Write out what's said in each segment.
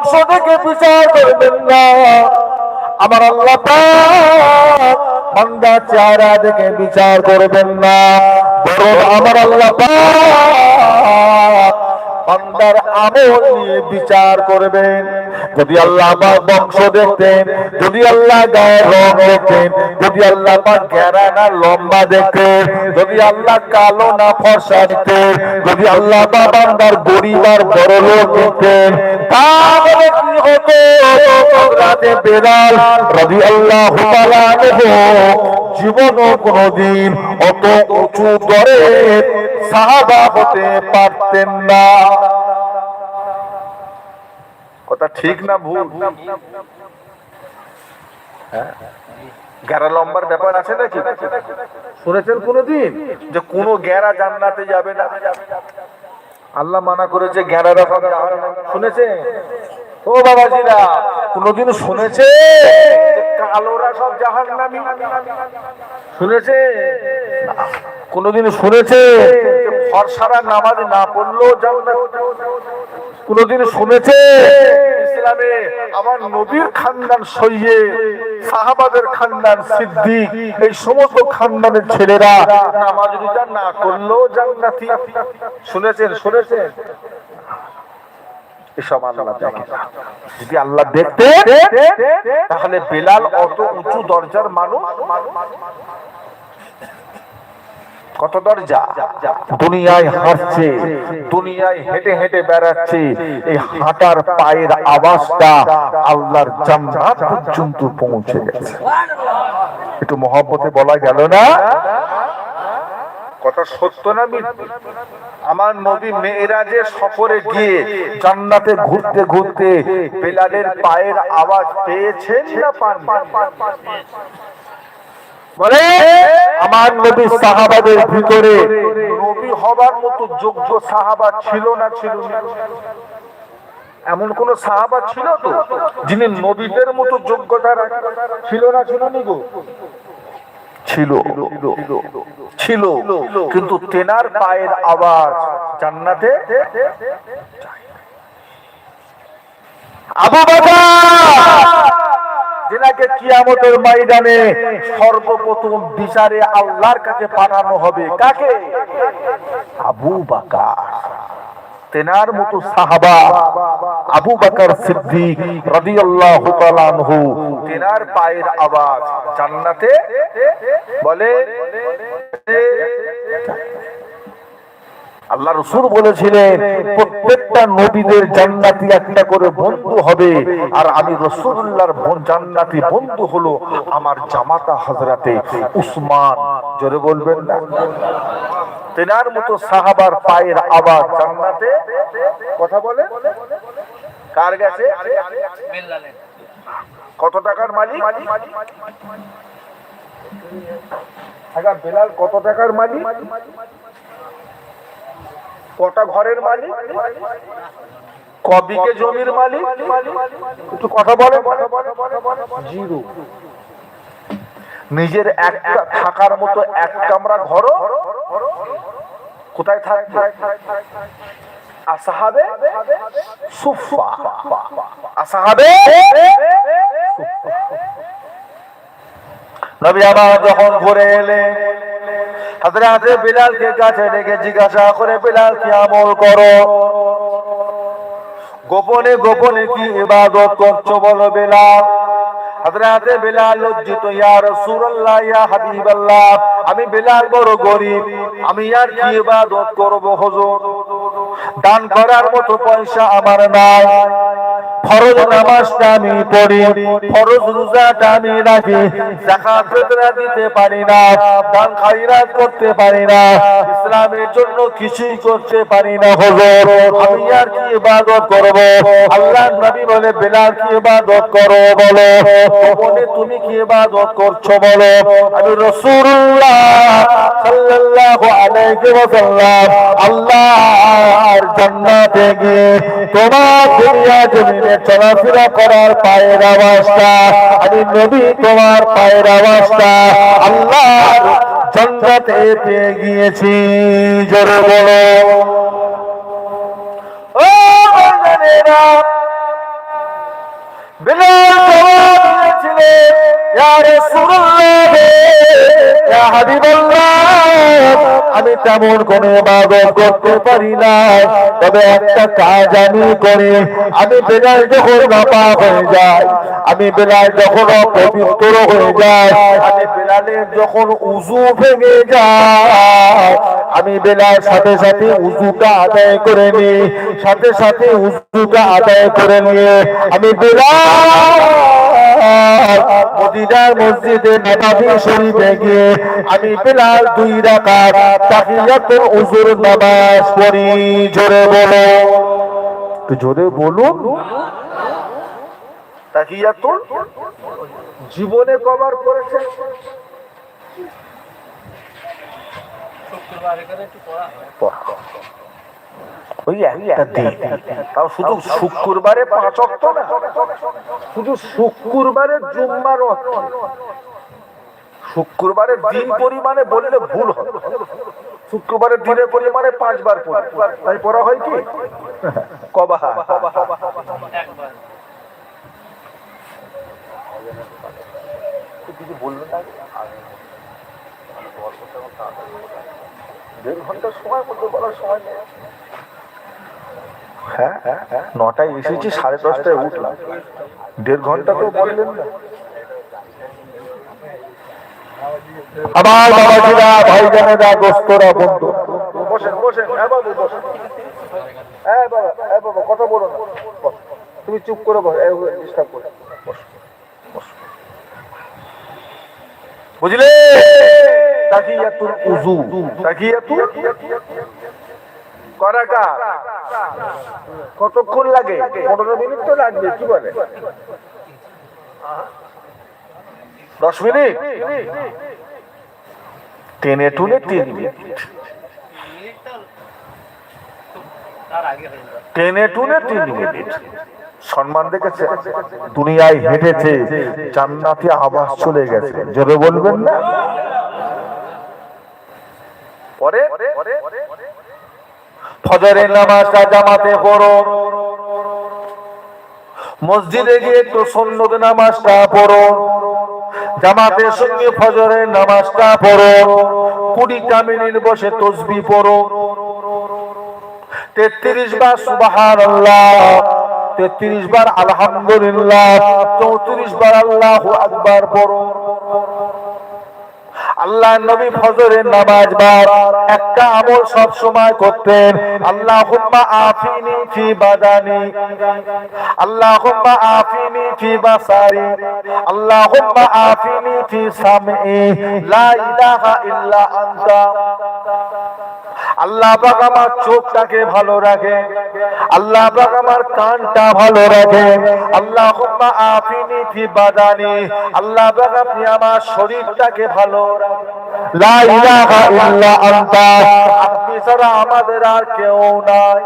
বংশ থেকে বিচার করবেন না। আমার আল্লাহ পাক বান্দার চেহারা দেখে বিচার করবেন না। বরং আমার আল্লাহ বান্দার আমল নিয়ে বিচার করবেন। যদি আল্লাহ আমার বংশ দেখতেন, যদি আল্লাহ গায়ের রং দেখতেন, যদি আল্লাহ আমার গেরা না লম্বা দেখতেন, যদি আল্লাহ কালো না ফর্সা দেখতেন, যদি আল্লাহ বা বান্দার গরিব আর বড় লোক দেখতেন, তাহলে কি হতো? রাতে বেলাল রবি আল্লাহ জীবনও কোনদিন অত উঁচু দরে সাহাবা হতে পারতেন না। কথা ঠিক না ভুল? হ্যাঁ? গ্যারা লম্বার ব্যাপার আছে নাকি? শুনেছেন কোনদিন? যে কোন গ্যারা জান্নাতে যাবে না। আল্লাহ মানা করেছে গ্যারা রকম। শুনেছে ও বাবাজিরা, কোনদিন শুনেছে কালোরা সব জাহান্নামী? শুনেছে? কোনদিন শুনেছে ফর্সারা নামাজ না পড়লেও কোনদিন শুনেছে ইসলামে আমার নবীর খানদান সইয়ে সাহাবাদের খানদান সিদ্দিক, এই সমস্ত খানদানের ছেলেরা নামাজ না করলেও জান্নাতি? শুনেছেন শুনেছেন? এসব আল্লাহ দেখে। না। যদি আল্লাহ দেখতে তাহলে বেলাল অত উঁচু দরজার মানুষ। কত দরজা? দুনিয়ায় হাঁটছে দুনিয়ায় হেঁটে হেঁটে বেড়াচ্ছে। এই হাঁটার পায়ের আওয়াজটা আল্লাহর জান্নাত পর্যন্ত পৌঁছে গেছে। একটু মহব্বতে বলা গেল না? কথা সত্য না মিথ্যে? আমার নবী মেয়েরাজে সফরে গিয়ে জান্নাতে ঘুরতে ঘুরতে বেলালের পায়ের আওয়াজ পেয়েছেন না পান আমার নবী সাহাবাদের ভিতরে নবী হবার মতো যোগ্য সাহাবা ছিল না ছিল না। এমন কোন সাহাবা ছিল তো, যিনি নবীদের মতো যোগ্যতা ছিল না ছিল নি গো? ছিল। ছিল। কিন্তু তেনার পায়ের আওয়াজ জান্নাতে আবু বাকর, যেনাকে কিয়ামতের ময়দানে সর্বপ্রথম বিচারে আল্লাহর কাছে পাঠানো হবে কাকে? আবু বাকার। তেনার মতো সাহাবা আবু বাকর সিদ্দিক রাদিয়াল্লাহু তাআলা আনহু তেনার পায়ের আওয়াজ জান্নাতে বলে আল্লাহ রসুল বলেছিলেন, প্রত্যেকটা নবীদের জান্নাতি একটা করে বন্ধু হবে। আর আমি রসুল্লাহর জান্নাতি বন্ধু হলো আমার জামাতা হজরাতে উসমান। জোরে বলবেন না? তেনার মতো সাহাবার পায়ের আবার জান্নাতে? কথা বলে? কার গেছে কত টাকার মালিক? বেলাল কত টাকার মালিক? কটা ঘরের মালিক? কবিকে জমির মালিক? একটু কথা বলে জিরো। নিজের একটা থাকার মতো এক কামরা ঘর কোথায় থাকবে? আসাহাবে? সুফা। আসাহাবে? নবী আমার যখন ঘুরে এলে হাজরাতে বিলালকে কাছে রেখে জিজ্ঞাসা করে, বিলাল, কি আমল করো? গোপনে গোপনে কি ইবাদত করছ বলো বিলাল? হাজরাতে বিলাল লজ্জিত, ইয়া রাসূলুল্লাহ, ইয়া হাবিবাল্লাহ, আমি বিলাল বড় গরিব, আমি আর কি ইবাদত করব হুজুর? দান করার মতো পয়সা আমার নাই। ফরজ নামাজটা আমি পড়ি, ফরজ রোজাটা আমি রাখি ফিতরা দিতে পারি না, দান খায়রাত করতে পারি না, ইসলামের জন্য কিছুই করতে পারি না, হুজুর, আমি আর কি ইবাদত করব? আল্লাহর নবী বলে, বিলাল কি ইবাদত করো বলো? বলে তুমি কি ইবাদত করছ বলো? আমি রাসূলুল্লাহ সাল্লাল্লাহু আলাইহি ওয়াসাল্লাম আল্লাহর জান্নাতে গিয়ে তোমার দুনিয়া জমিনে চলাফেরা করার পায়ের অবস্থা আমি নবী তোমার পায়ের অবস্থা আল্লাহ জান্নাতে পেয়ে গিয়েছি, জোরে বলো। ও বাজারেরা আমি তেমন কোন ইবাদত করতে পারি না। তবে একটা কাজ আমি করি, আমি বেলাল যখন নাপাক হয়ে যায়, আমি বেলাল যখন অপবিত্র হয়ে যায়, আমি বেলালের যখন উজু ভেঙে যায়, আমি বেলার সাথে সাথে উজুটা আদায় করে নি সাথে সাথে উজুটা আদায় করে নিয়ে আমি বেলাল মদিনার মসজিদে নবাবী শরীফে গিয়ে আমি বেলাল দুই রাকাত তাহিয়াতুল উজুর নামাজ পড়ি। জোরে বলো। তো জোরে বলুন। তাহিয়াতুল জীবনে কভার করেছেন ওই একটা দিন তাও শুধু শুক্রবারে পাঁচ অক্ট না? শুধু শুক্রবারে জুম্মার অক্ট শুক্রবারের দিন পরিমাণে বললে ভুল হবে। শুক্রবারের দিনের পরিমাণে পাঁচবার পড়ে। তাই পড়া হয় কি? কবাহা। কিছু বলল দেড় ঘণ্টার সময় মধ্যে বলার সময় নেই। হ্যাঁ হ্যাঁ হ্যাঁ নটায় এসেছি সাড়ে দশটায় উঠলাম। দেড় ঘণ্টা তো বললেন না। আমার বাবাজিরা ভাইজানেরা দোস্তরা বন্ধু। বসেন বসেন হ্যাঁ বাবু বসেন। হ্যাঁ বাবা হ্যাঁ বাবা কথা বলো না। তুমি চুপ করে বস ডিস্টার্ব করে। বস, বস। বুঝলে? তাকিয়াতুল করাকা কতক্ষণ লাগে? পনেরো মিনিট তো লাগবে, কি বলে? দশ মিনিট? টেনে টুনে তিন মিনিট। টেনে টুনে তিন মিনিট। সম্মান দেখেছে? দুনিয়ায় হেঁটেছে। জান্নাতি আবাস চলে গেছে। জোরে বলবেন না? পরে? ফজরের নামাজটা জামাতে পড়ো। মসজিদে গিয়ে একটু সন্ন্যত নামাজটা পড়ো। জামাতের সঙ্গে ফজরের নামাজটা পড়ো। কুড়িটা মিনিট বসে তসবি পড়ো। তেত্রিশ বার সুবাহান আল্লাহ তেত্রিশ বার আলহামদুলিল্লাহ, চৌত্রিশ বার আল্লাহ আকবার পড়ো। আল্লাহ নবী ফজরের নামাজ বার একটা আমল সব সময় করতেন। আল্লাহুম্মা আফিনি ফি বাদানি। আল্লাহুম্মা আফিনি ফি বাসারি। আল্লাহুম্মা আফিনি ফি সাম'i লা ইলাহা ইল্লা আনতা। আল্লাহ পাক আমার চোখটাকে ভালো রাখে। আল্লাহ পাক আমার কানটা ভালো রাখে। আল্লাহুম্মা আফিনি ফি বাদানি। আল্লাহ পাক আপনি আমার শরীরটাকে ভালো লা ইলাহা ইল্লা আনতা। আপনি ছাড়া আমাদের আর কেউ নাই।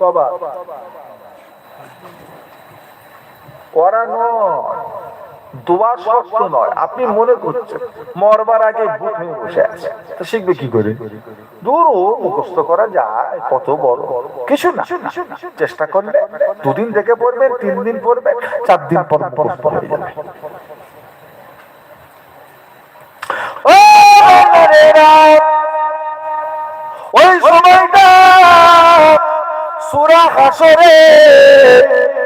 কবা করানো। দোয়া শক্ত নয়, আপনি মনে করছেন, মরবার আগে বুক হয়ে বসে আছে। তো শিখবে কি করে? দূর ও মুখস্থ করা যায়, কত বড়। কিছু না, চেষ্টা করলে দুদিন থেকে পড়বেন, তিন দিন পড়বেন, চার দিন পর মুখস্থ হয়ে ওই সময়টা সুরা হাসরে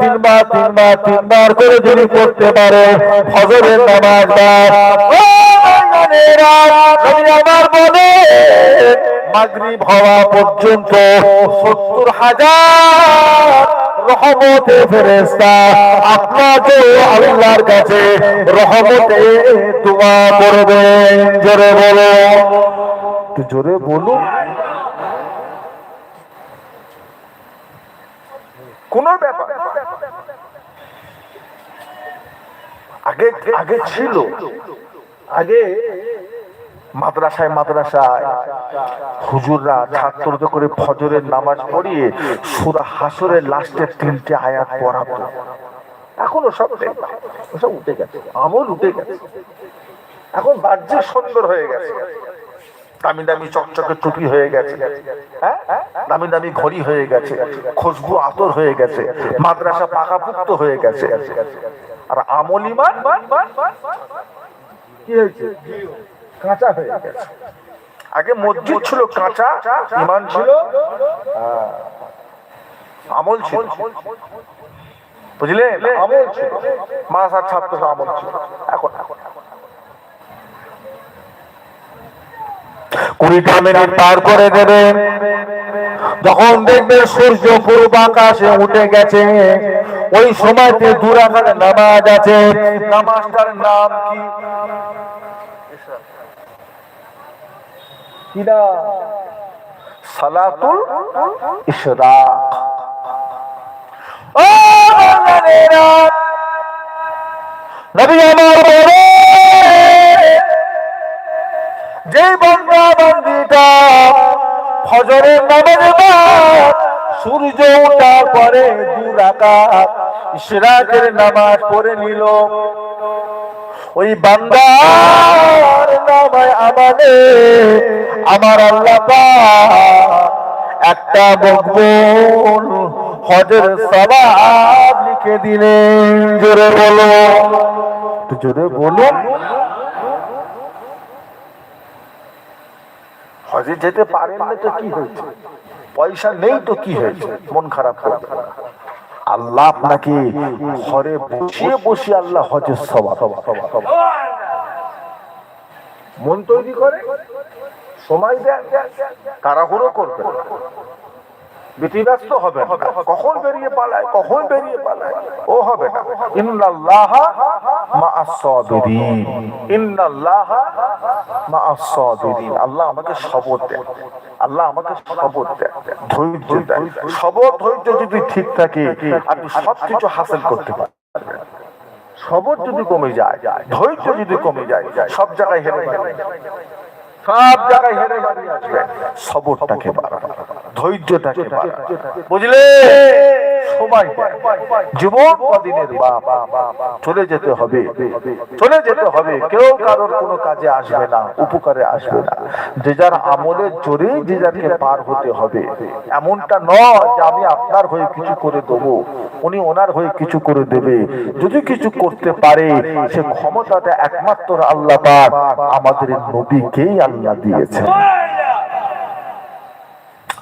তিনবার তিনবার তিনবার করে যদি পড়তে পারে, ফজরের নামাজ আমার মনে মাগরিব হওয়া পর্যন্ত সত্তর হাজার রহমতে ফেরেস্তা আপনাকে আল্লাহর কাছে রহমতে দোয়া করবেন। জোরে বলো জোরে বলুন। কোন ব্যাপার আগে আগে ছিল। আগে মাদ্রাসায় মাদ্রাসায় হুজুররা ছাত্রদের করে ফজরের নামাজ পড়িয়ে সুরা হাসরের লাস্টের তিনটে আয়াত পড়াতো। এখনও সব। সব উঠে গেছে। আমল উঠে গেছে। এখন বাহ্যিক সুন্দর হয়ে গেছে। দামি দামি চকচকে টুপি হয়ে গেছে। হ্যাঁ? দামি দামি ঘড়ি হয়ে গেছে। খুশবু আতর হয়ে গেছে। মাদ্রাসা পাকাপুক্ত হয়ে গেছে। আর আমল ইমান কি হয়েছে? কাঁচা হয়ে গেছে। আগে মসজিদ ছিল, কাঁচা, ইমান ছিল। আমল ছিল। বুঝলে? আমল ছিল। মাস আর ছাত্র আমল ছিল। এখন এখন কুড়িটা মিনিট পার করে দেবে। যখন দেখবে সূর্য পূর্ব আকাশে উঠে গেছে, ওই সময়তে দুরাকার নামাজ আছে। নামাজটার নাম কি? সালাতুল ইশরাক। ও নবী আমার বলে সূর্য ওঠার পরে দু ইশরাকের নামাজ পড়ে নিল। ওই বান্দার নামায় আমানে, আমার আল্লাহ একটা মকবুল হজের সবাব লিখে দিলেন। জোরে বলো জোরে বলুন। হজে যেতে পারেন না তো কি হয়েছে? পয়সা নেই তো কি হয়েছে? মন খারাপ খারাপ। আল্লাহ আপনাকে ঘরে বসিয়ে বসিয়ে আল্লাহ হজের সভা মন তৈরি করে, সময় দেন, তাড়াহুড়ো করবে ব্যতিব্যস্ত হবে কখন বেরিয়ে পালায়? কখন বেরিয়ে পালায়? ও হবে না। ইন্নাল্লাহ মা'আস সাবিরিন ইন্নাল্লাহ মা'আস সাবিরিন আল্লাহ আমাকে সবর দেন। আল্লাহ আমাকে সবর দেন। ধৈর্য দেন। সবর ধৈর্য যদি ঠিক থাকে, আপনি সবকিছু হাসিল করতে পারবেন। সবর যদি কমে যায়, ধৈর্য যদি কমে যায়, সব জায়গায় হেরে যাবে সব জায়গায় হেরে বাড়ি আসবে। সবরটাকে বাড়ানো ধৈর্যটাকে বাড়ানো বুঝলে? চলে যেতে হবে, চলে যেতে হবে। কেউ কারোর কোনো কাজে আসবে না, উপকারে আসবে না। যে যার আমলের জোরে যে যারকে পার হতে হবে। এমনটা নয় যে আমি আপনার হয়ে কিছু করে দেবো, উনি ওনার হয়ে কিছু করে দেবে। যদি কিছু করতে পারে, সে ক্ষমতাটা একমাত্র আল্লাহ পাক আমাদের নবীকেই আল্লাহ দিয়েছে।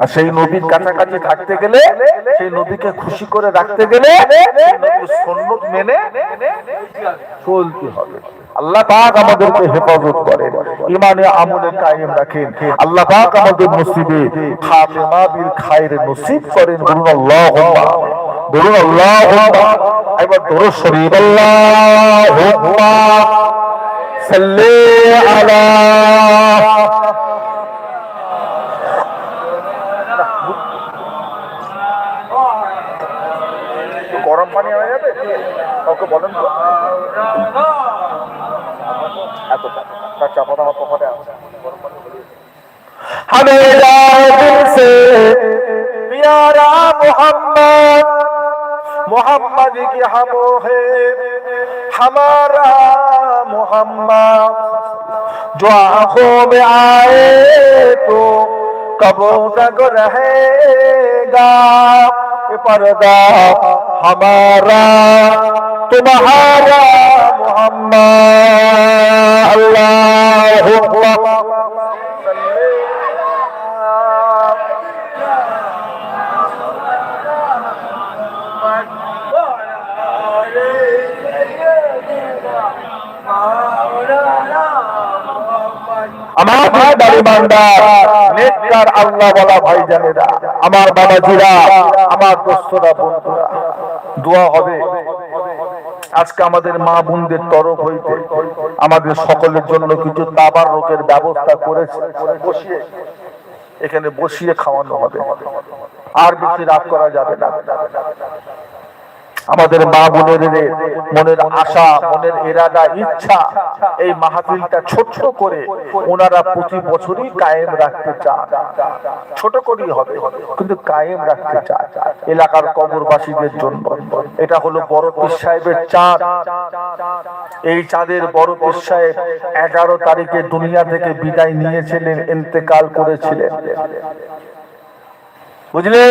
আর সেই নবীর কাছাকাছি থাকতে গেলে, সেই নবীকে খুশি করে রাখতে গেলে মেনে চলতে হবে। আল্লাহ পাক আমাদেরকে হেফাজত করেন ইমানে আমলে কায়েম রাখেন। আল্লাহ পাক আমাদের নসিবে খাতেমা বিল খায়ের নসিব করেন, বলুন আল্লাহুম্মা। বলুন আল্লাহুম্মা। এবার আল্লাহুম্মা। সাল্লি আলা গরম পানি আনা যাবে কাউকে বলেন তো এত তার চাপা আমার পকেটে আছে हमें दिल से प्यारा मोहम्मद मोहम्मद की हम है ہمارا محمد جو آنکھوں میں آئے تو کب تک رہے گا پردہ ہمارا تمہارا محمد اللہ আমার বান্দা নেককার আল্লাহ বলা ভাই জানেরা আমার বাবাজিরা, আমার দোস্তরা, বন্ধুরা, দোয়া হবে। আজকে আমাদের মা বোনদের তরফ হইতে আমাদের সকলের জন্য কিছু তাবার রোগের ব্যবস্থা করেছে, বসিয়ে, এখানে বসিয়ে খাওয়ানো হবে। আর বেশি রাত করা যাবে না। আমাদের মা বোনের মনের আশা, মনের এরাদা, ইচ্ছা, এই মাহফিলটা ছোট্ট করে ওনারা প্রতি বছরই কায়েম রাখতে চান। ছোট করেই হবে, কিন্তু কায়েম রাখতে চায় এলাকার কবরবাসীদের জন্য। এটা হলো বড় পীর সাহেবের চাঁদ। এই চাঁদের বড় পীর সাহেব এগারো তারিখে দুনিয়া থেকে বিদায় নিয়েছিলেন, ইন্তেকাল করেছিলেন। বুঝলে?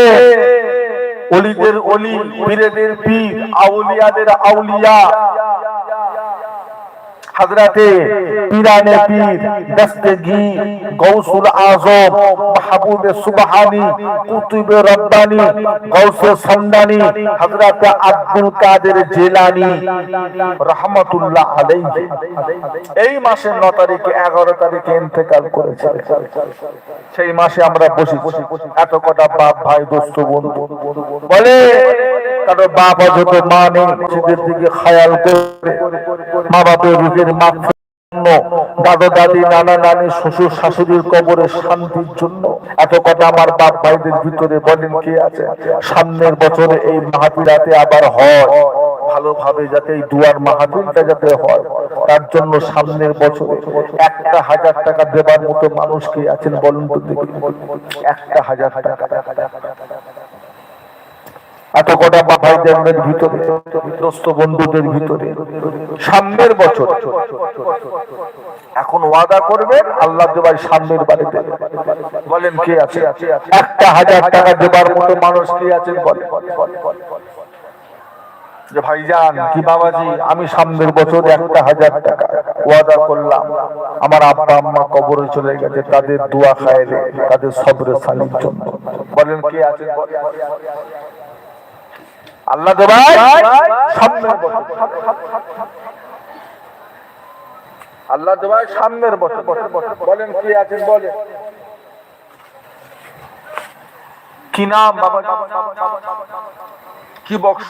অলিদের অলি পীরেদের পীর আউলিয়াদের আউলিয়া। হজরতে পীরানে পীর দস্তগি গৌসুল আজম, মাহবুব সুবহানি, কুতুব রব্বানি গৌসে সন্দানি হযরত আব্দুল কাদের জিলানি, রাহমাতুল্লাহ আলাইহি। এই মাসের 9 তারিখে 11 তারিখে ইন্তেকাল করেছে। সেই মাসে আমরা বসি এত কটা বাপ, ভাই, দোস্ত, বন্ধু। বলে, কারও বাপ যত মা নেই, সেদের দিকে খায়াল করে মা বাপের রুহের মাপ দাদা দাদি, নানা নানি, শ্বশুর শাশুড়ির কবরের শান্তির জন্য। এত কথা আমার বাপ ভাইদের ভিতরে বলেন কে আছে? সামনের বছরে এই মাহাতিরাতে আবার হয়। ভালোভাবে যাতে এই দুয়ার মাহাতুলটা যাতে হয়। তার জন্য সামনের বছর একটা হাজার টাকা দেবার মতো মানুষ কে আছেন বলুন তো একটা হাজার টাকা। এত কটা ভাইদের ভিতরে দোস্ত বন্ধুদের ভিতরে। সামনের বছর, এখন ওয়াদা করবেন আল্লাহ দেবার সামনের বাড়িতে। বলেন, কে আছে? একটা হাজার টাকা দেবার মতো মানুষ কে যে ভাইজান, কি বাবাজি, আমি সামনের বছর একটা হাজার টাকা ওয়াদা করলাম। আমার আব্বা আম্মা কবরে চলে গেছে, তাদের দোয়া খায়লে তাদের সবরে সালির জন্য। বলেন, কে বলেন আল্লাহ বছর। আল্লাহ দেবাই সামনের বছর। বলেন কি আছেন বলেন। কি নাম বাবা? কি বক্স?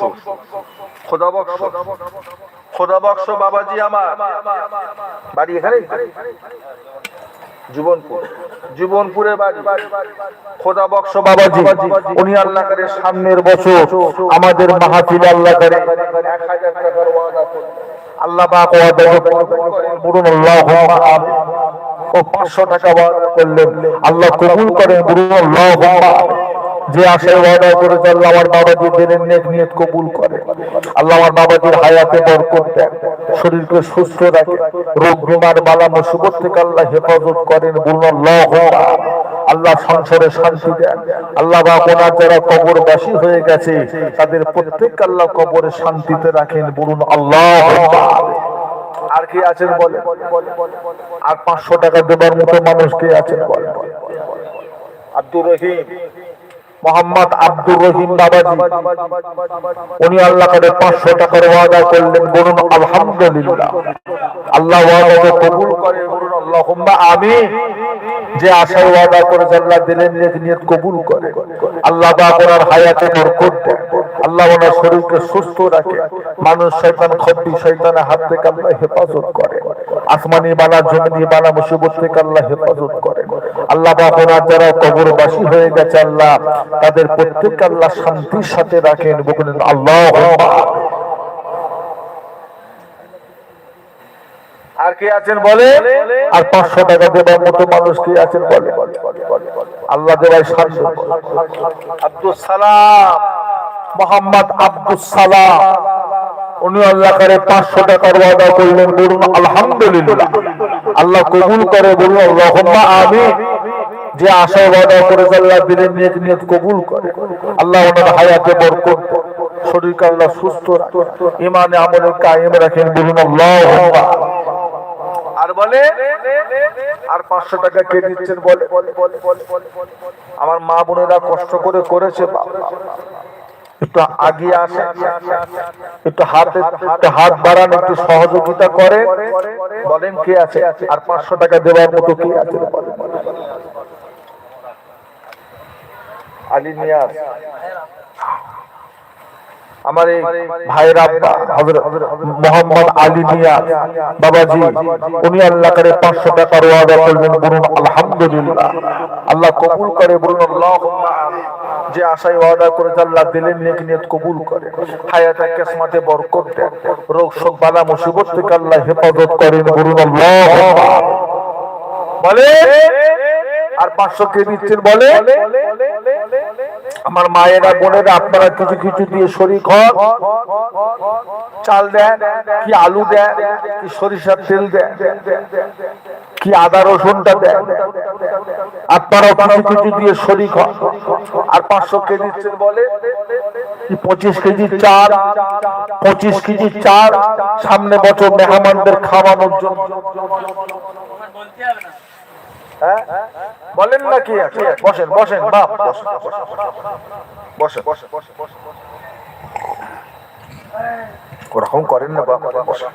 খোদা বক্স। খোদা বক্স বাবাজি আমার। বাড়ি এখানে জীবনপুর জীবনপুরে বাড়ি। খোদা বক্স বাবাজি উনি আল্লাহ করে সামনের বছর আমাদের মাহফিল আল্লাহ করে। আল্লাহ পাক ওয়াদা বলুন আল্লাহুম্মা আমিন ও 500 টাকা ওয়াদা করলেন। আল্লাহ কবুল করেন বলুন আল্লাহুম্মা যে আশায় ওয়াদা করেছে আল্লাহ আমার বাবাজির দিনের নেক নিয়ত কবুল করে। আল্লাহ আমার বাবাজির হায়াতে বরকত দেন। শরীরকে সুস্থ রাখে। রোগ বিমার বালা মুসিবত থেকে আল্লাহ হেফাজত করেন। বলুন আল্লাহ সংসারে শান্তি দেন। আল্লাহ বা যারা কবরবাসী হয়ে গেছে, তাদের প্রত্যেক আল্লাহ কবরে শান্তিতে রাখেন। বলুন, আল্লাহ আর কি আছেন বলে আর পাঁচশো টাকা দেবার মতো মানুষ কে আছেন বলে আব্দুর রহিম। মোহাম্মদ আব্দুর রহিম বাবাজি উনি আল্লাহ করে পাঁচশো টাকার ওয়াদা করলেন, বলুন, আলহামদুলিল্লাহ। আল্লাহ ওয়াদাকে কবুল করে, বলুন, আল্লাহুম্মা আমিন। যে আশায় ওয়াদা করে আল্লাহ দিলেন নেক নিয়ত কবুল করে। আল্লাহ পাক ওনার হায়াতে বরকত দেন। আল্লাহ ওনার শরীরকে সুস্থ রাখে। মানুষ শয়তান, খব্বি শয়তানের হাত থেকে আল্লাহ হেফাজত করে। আসমানি বালা, জমিনি বালা মুসিবত থেকে আল্লাহ হেফাজত করে আল্লাহ ওনার যারা কবরবাসী হয়ে গেছে আল্লাহ, তাদের প্রত্যেক আল্লাহ শান্তির সাথে রাখেন বলেন আল্লাহ আর কে আছেন বলে? আর পাঁচশো টাকা দেবার মতো মানুষ কে আছেন বলে? আল্লাহ দেবাই শান্ত আব্দুল সালাম, মোহাম্মদ আব্দুল সালাম। উনি আল্লাহ করে পাঁচশো টাকার ওয়াদা করলেন, বলুন, আলহামদুলিল্লাহ। আল্লাহ কবুল করে, বলুন আল্লাহ আমি যে আশা ওয়াদা করে আল্লাহ দিলেন নিয়ত নিয়ত কবুল করে। আল্লাহ ওনার হায়াতে বরকত। শরীরকে আল্লাহ সুস্থ ইমানে আমলে কায়েম রাখেন বলুন আল্লাহ আর বলে, আর পাঁচশো টাকা কে দিচ্ছেন বলে? আমার মা বোনেরা কষ্ট করে করেছে একটু আগে আসে, একটু হাতে, একটু হাত বাড়ান, একটু সহযোগিতা করে বলেন, কে আছে? আর পাঁচশো টাকা দেওয়ার মতো কে আছে? আলী নিয়াজ। আমার এই ভাইয়ের আব্বা মোহাম্মদ আলী মিয়া বাবাজি, উনি আল্লাহ করে পাঁচশো করবেন বলুন, আলহামদুলিল্লাহ। আল্লাহ কবুল করে বলুন আল্লাহ যে আশায় ওয়াদা করে আল্লাহ দিলেন, নেক নিয়ত কবুল করে। হায়াতে কিসমতে বরকত দেন। রোগ শোক, বালা মুসিবত থেকে আল্লাহ হেফাজত করেন, বলুন আল্লাহ বলে? আর পাঁচশো কে দিচ্ছেন? বলে? আমার মায়েরা, বোনেরা, আপনারা কিছু কিছু দিয়ে শরীর হন চাল দেন, কি আলু দেন, কি সরিষার তেল দেন। কি আদা রসুনটা দেন? আপনারাও কিছু কিছু দিয়ে হন আর পাঁচশো কে দিচ্ছেন বলে? পঁচিশ কেজি চাল? পঁচিশ কেজি চাল? সামনে বছর মেহমানদের খাওয়ানোর জন্য। হ্যাঁ? বলেন না কি বসেন বসেন, বাপ। বসেন বসেন বসেন ওরকম করেন না বাপ বসেন।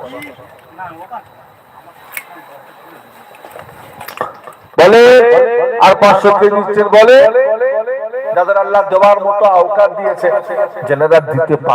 বলে আর পাঁচশো কে দিচ্ছেন বলে যাদের আল্লাহ দেওয়ার মতো আওকার দিয়েছে জেনারা দিতে